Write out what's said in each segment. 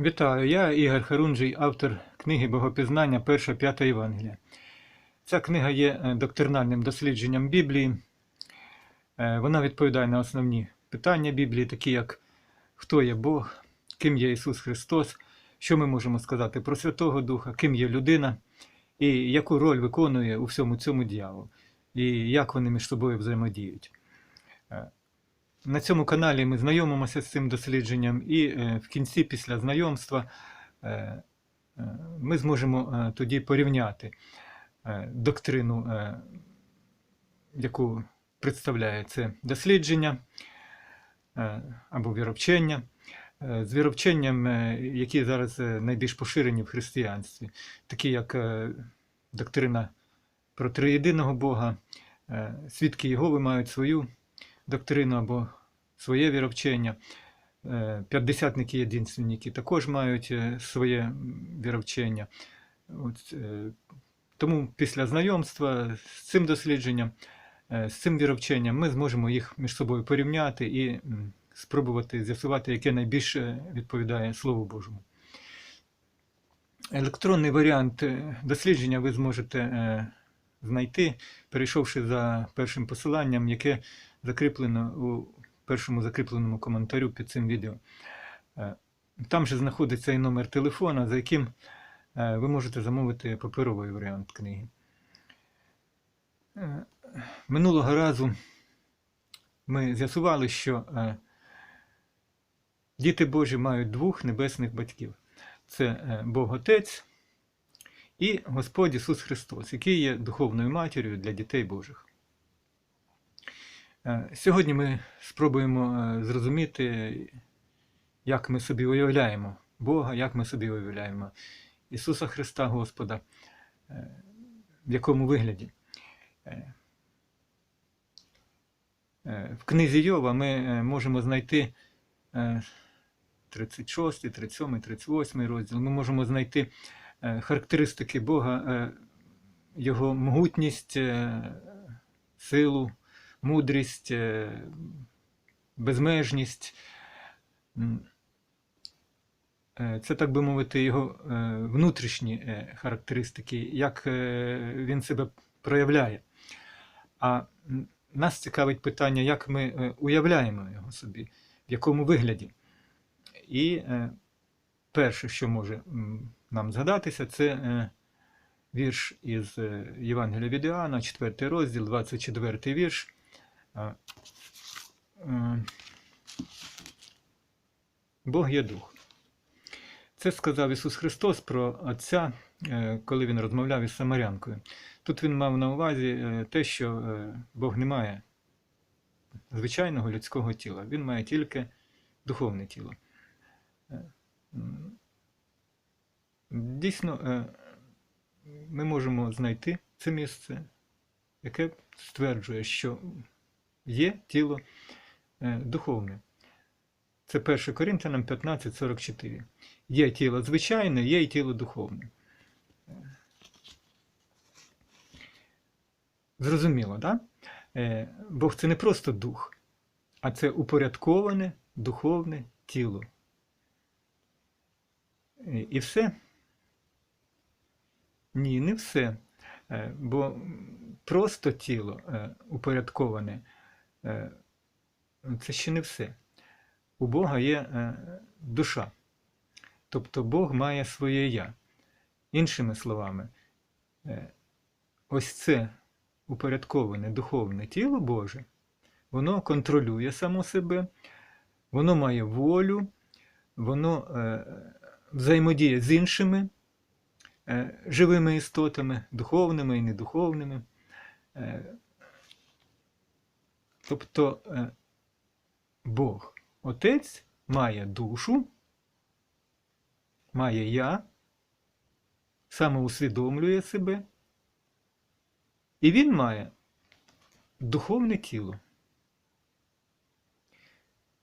Вітаю, я Ігор Харунжий, автор книги Богопізнання Перша п'ята Євангелія. Ця книга є е, доктринальним дослідженням Біблії. Е, Вона відповідає на основні питання Біблії, такі як хто є Бог, ким є Ісус Христос, що ми можемо сказати про Святого Духа, ким є людина і яку роль виконує у всьому цьому діявол, і як вони між собою взаємодіють. На цьому каналі ми знайомимося з цим дослідженням, і е, в кінці, після знайомства, е, е, ми зможемо тоді порівняти доктрину, яку представляє це дослідження або віровчення, з віровченням, які зараз найбільш поширені в християнстві, такі як доктрина про триєдиного Бога, свідки Єгови мають свою доктрину або своє віровчення. Е, П'ятдесятники єдинственники також мають е, своє віровчення. От, е, Тому після знайомства з цим дослідженням, з цим віровченням, ми зможемо їх між собою порівняти і спробувати з'ясувати, яке найбільше відповідає Слову Божому. Електронний варіант дослідження ви зможете знайти, перейшовши за першим посиланням, яке закріплено у першому закріпленому коментарю під цим відео. Е, Там же знаходиться і номер телефона, за яким е, ви можете замовити паперовий варіант книги. Е, Минулого разу ми з'ясували, що діти Божі мають двох небесних батьків: це Бог Отець і Господь Ісус Христос, який є духовною матір'ю для дітей Божих. Е, Сьогодні ми спробуємо е, зрозуміти, як ми собі уявляємо Бога, як ми собі уявляємо Ісуса Христа Господа, е, в якому вигляді. В книзі Йова ми можемо знайти е, 36, 37, 38 розділ. Ми можемо знайти характеристики Бога, Його могутність, силу, мудрість, е, безмежність. Е, Це, так би мовити, його е, внутрішні характеристики, як він себе проявляє. А нас цікавить питання, як ми уявляємо його собі, в якому вигляді. І перше, що може нам згадатися, це вірш із Євангелія від Іоанна, 4 розділ, 24 вірш. Е, Бог є дух. Це сказав Ісус Христос про Отця, е, коли Він розмовляв із Самарянкою. Тут він мав на увазі е, те, що Бог не має звичайного людського тіла, Він має тільки духовне тіло. Дійсно, ми можемо знайти це місце, яке стверджує, що є тіло е, духовне. Це 1 Коринтянам 15:44. Є тіло звичайне, є і тіло духовне. Зрозуміло, так? Да? Е, Бог це не просто дух, а це упорядковане духовне тіло. Е, І все? Ні, не все. Бо просто тіло упорядковане це ще не все. У Бога є е, душа. Тобто Бог має своє я. Іншими словами, е, ось це упорядковане духовне тіло Боже, воно контролює само себе, воно має волю, воно е, взаємодіє з іншими е, живими істотами, духовними і недуховними. Тобто е, Бог, Отець, має душу, має я, самоусвідомлює себе, і він має духовне тіло.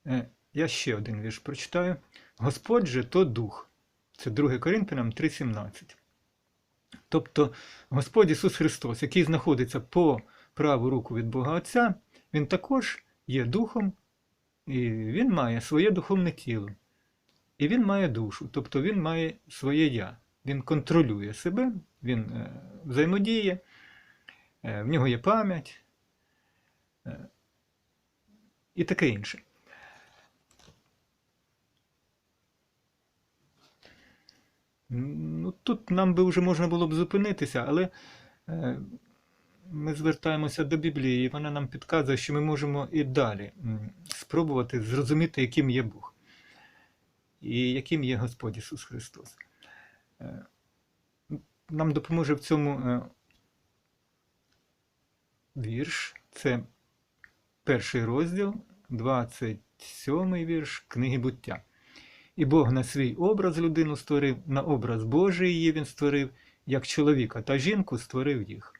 Е, Я ще один вірш прочитаю. Господь же то дух. Це 2 Коринфянам 3,17. Тобто Господь Ісус Христос, який знаходиться по праву руку від Бога Отця, Він також є духом, і Він має своє духовне тіло. І він має душу, тобто він має своє я. Він контролює себе, він е, взаємодіє, е, в нього є пам'ять е, і таке інше. Ну, тут нам би вже можна було б зупинитися, але ми звертаємося до Біблії, і вона нам підказує, що ми можемо і далі спробувати зрозуміти, яким є Бог і яким є Господь Ісус Христос. Е, Нам допоможе в цьому е, вірш. Це перший розділ, 27 вірш книги буття. І Бог на свій образ людину створив, на образ Божий її він створив, як чоловіка та жінку створив їх.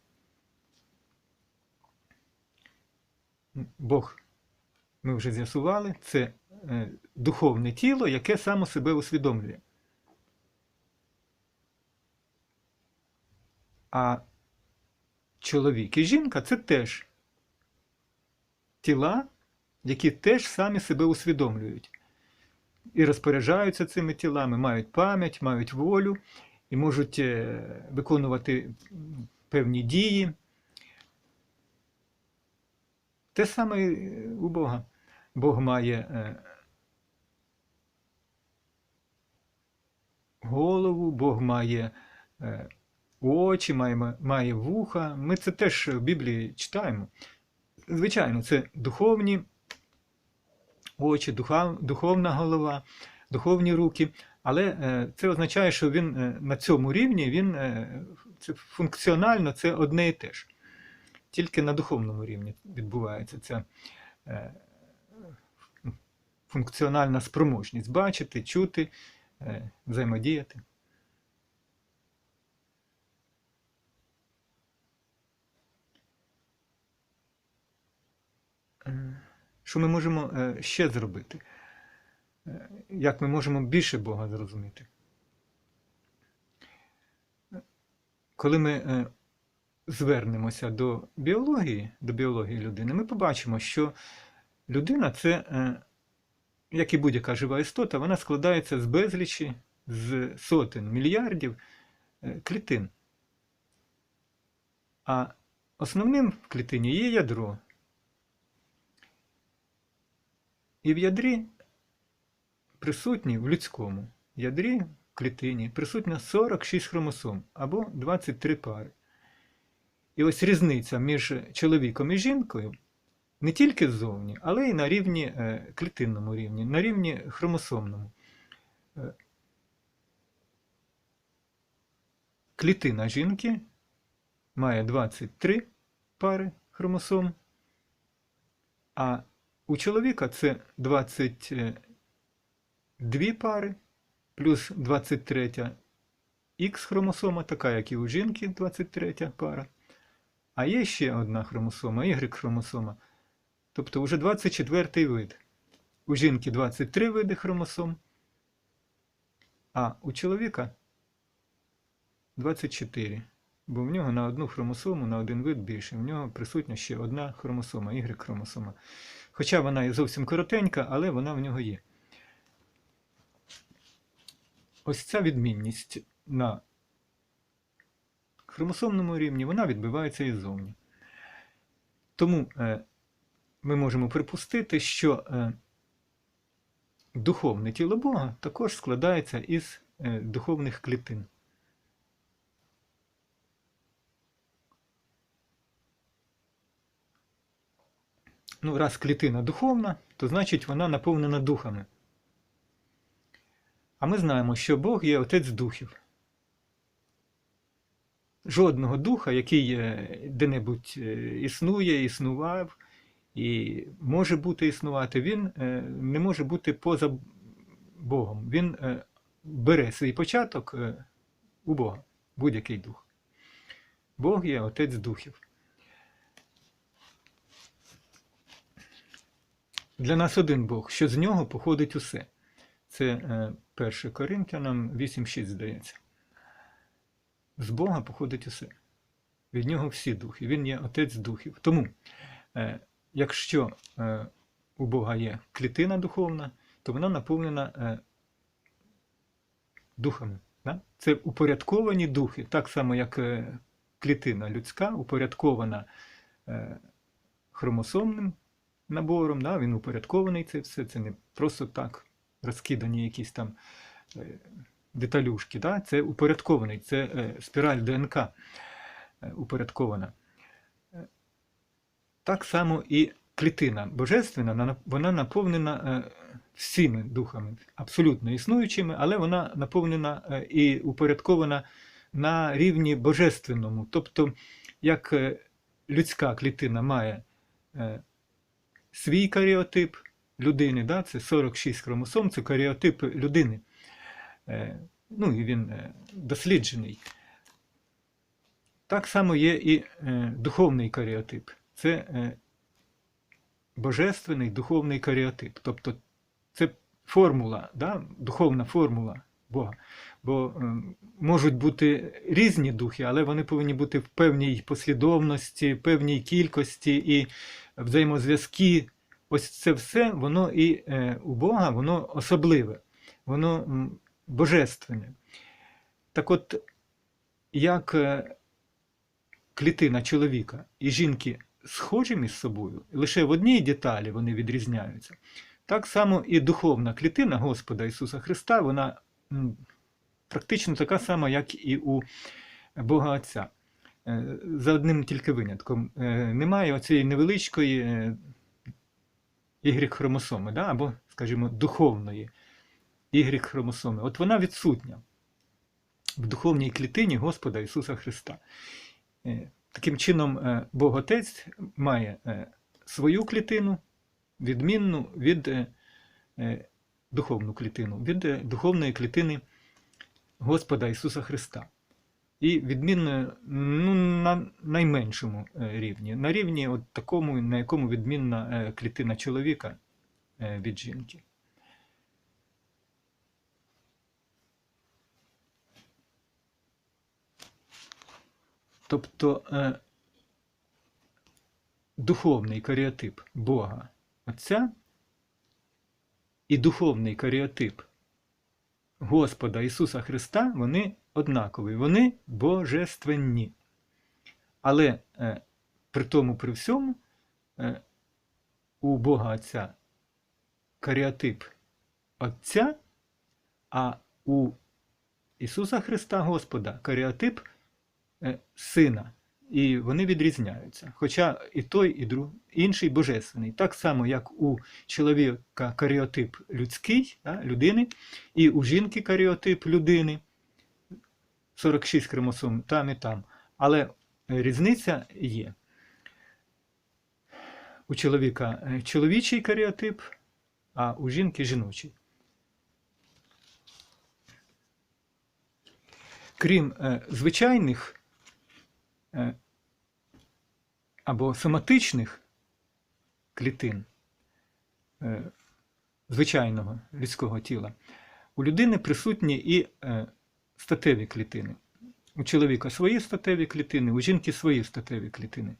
Бог, ми вже з'ясували, це е, духовне тіло, яке само себе усвідомлює. А чоловік і жінка це теж тіла, які теж самі себе усвідомлюють. І розпоряджаються цими тілами, мають пам'ять, мають волю і можуть е, виконувати певні дії. Те саме і у Бога. Бог має е, голову, Бог має е, очі, має, має вуха. Ми це теж в Біблії читаємо. Звичайно, це духовні очі, духовна голова, духовні руки. Але е, це означає, що він е, на цьому рівні він е, це функціонально це одне і те ж. Тільки на духовному рівні відбувається ця е, функціональна спроможність бачити, чути, е, взаємодіяти. Що ми можемо е, ще зробити? Як ми можемо більше Бога зрозуміти? Коли ми звернемося до біології, до біології людини, ми побачимо, що людина це, е, як і будь-яка жива істота, вона складається з безлічі, з сотень мільярдів е, клітин. А основним в клітині є ядро. І в ядрі присутні в людському ядрі в клітині присутня 46 хромосом або 23 пари. І ось різниця між чоловіком і жінкою не тільки ззовні, але й на рівні е, клітинному рівні, на рівні хромосомному. Е, Клітина жінки має 23 пари хромосом, а у чоловіка це 22 пари плюс 23 Х хромосома, така як і у жінки 23 пара. А є ще одна хромосома, Y хромосома. Тобто вже 24 вид. У жінки 23 види хромосом, а у чоловіка 24. Бо в нього на одну хромосому, на один вид більше. В нього присутня ще одна хромосома, Y хромосома. Хоча вона і зовсім коротенька, але вона в нього є. Ось ця відмінність на хромосомному рівні, вона відбивається і ззовні. Тому е, ми можемо припустити, що е, духовне тіло Бога також складається із е, духовних клітин. Ну, раз клітина духовна, то значить вона наповнена духами. А ми знаємо, що Бог є Отець духів. Жодного духа, який е, де-небудь е, існує, існував і може бути існувати, він е, не може бути поза Богом. Він бере свій початок у Бога, будь-який дух. Бог є Отець духів. Для нас один Бог, що з нього походить усе. Це 1 Коринтянам 8.6, здається. З Бога походить усе. Від нього всі духи. Він є Отець духів. Тому, е, якщо е, у Бога є клітина духовна, то вона наповнена е, духами. Це упорядковані духи, так само, як клітина людська, упорядкована хромосомним набором. Да? Він упорядкований це все. Це не просто так розкидані якісь там деталюшки. Да? Це упорядкований, це е, спіраль ДНК е, упорядкована. Е, Так само і клітина божественна, вона- наповнена всіми духами, абсолютно існуючими, але вона наповнена і упорядкована на рівні божественному. Тобто, як людська клітина має свій каріотип людини, да, це 46 хромосом, це каріотип людини. Е, Ну і він е, досліджений. Так само є і е, духовний каріотип. Це божественний духовний каріотип. Тобто це формула, да? духовна формула Бога. Бо можуть бути різні духи, але вони повинні бути в певній послідовності, певній кількості і взаємозв'язки. Ось це все, воно і у Бога, воно особливе, воно божественне. Так от, як е, клітина чоловіка і жінки схожі між собою, лише в одній деталі вони відрізняються. Так само і духовна клітина Господа Ісуса Христа, вона практично така сама, як і у Бога Отця. Е, За одним тільки винятком. Е, Немає оцієї невеличкої е, Y-хромосоми, да? або, скажімо, духовної Y-хромосоми. От вона відсутня в духовній клітині Господа Ісуса Христа. Е, Таким чином, е, Бог Отець має е, свою клітину, відмінну від духовну клітину, від духовної клітини Господа Ісуса Христа. І відмінною ну, на найменшому рівні, на рівні от такому, на якому відмінна клітина чоловіка від жінки. Тобто е, духовний каріотип Бога Отця і духовний каріотип Господа Ісуса Христа, вони однакові, вони божественні. Але е, при тому, при всьому, е, у Бога Отця каріотип Отця, а у Ісуса Христа Господа каріотип Сина. І вони відрізняються. Хоча і той, і друг, інший божественний. Так само, як у чоловіка каріотип людський, да, людини, і у жінки каріотип людини. 46 хромосом там і там. Але різниця є. У чоловіка е, чоловічий каріотип, а у жінки жіночий. Крім е, звичайних е, або соматичних клітин е, звичайного людського тіла, у людини присутні і е, статеві клітини. У чоловіка свої статеві клітини, у жінки свої статеві клітини.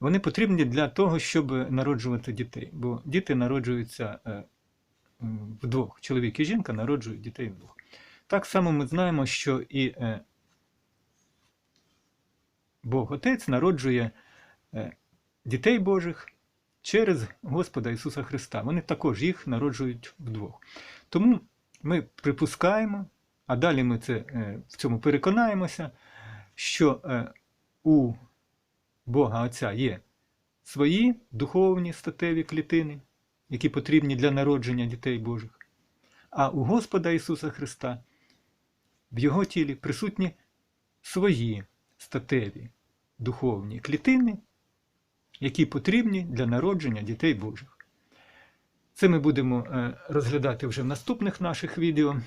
Вони потрібні для того, щоб народжувати дітей, бо діти народжуються е, вдвох. Чоловік і жінка народжують дітей вдвох. Так само ми знаємо, що і е, Бог Отець народжує е, дітей Божих через Господа Ісуса Христа. Вони також їх народжують вдвох. Тому ми припускаємо, а далі ми це, е, в цьому переконаємося, що е, у Бога Отця є свої духовні статеві клітини, які потрібні для народження дітей Божих. А у Господа Ісуса Христа в Його тілі присутні свої статеві духовні клітини, які потрібні для народження дітей Божих. Це ми будемо е, розглядати вже в наступних наших відео.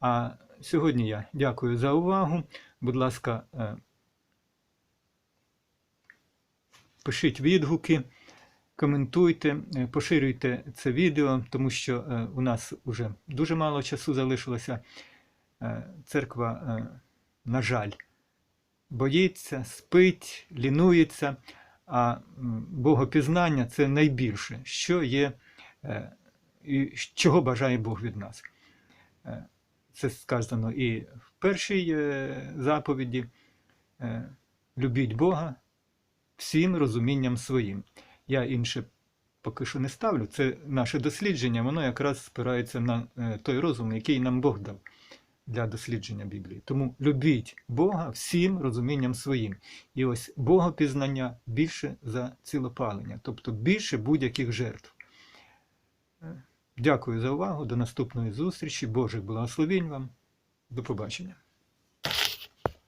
А сьогодні я дякую за увагу. Будь ласка, е, пишіть відгуки, коментуйте, е, поширюйте це відео, тому що у нас вже дуже мало часу залишилося. Церква, на жаль, боїться, спить, лінується, а богопізнання це найбільше, що є, е, і чого бажає Бог від нас. Е, Це сказано і в першій е, заповіді. Любіть Бога всім розумінням своїм. Я інше поки що не ставлю. Це наше дослідження, воно якраз спирається на той розум, який нам Бог дав для дослідження Біблії. Тому любіть Бога всім розумінням своїм. І ось Богопізнання більше за цілопалення, тобто більше будь-яких жертв. Е, Дякую за увагу. До наступної зустрічі. Божих благословінь вам. До побачення.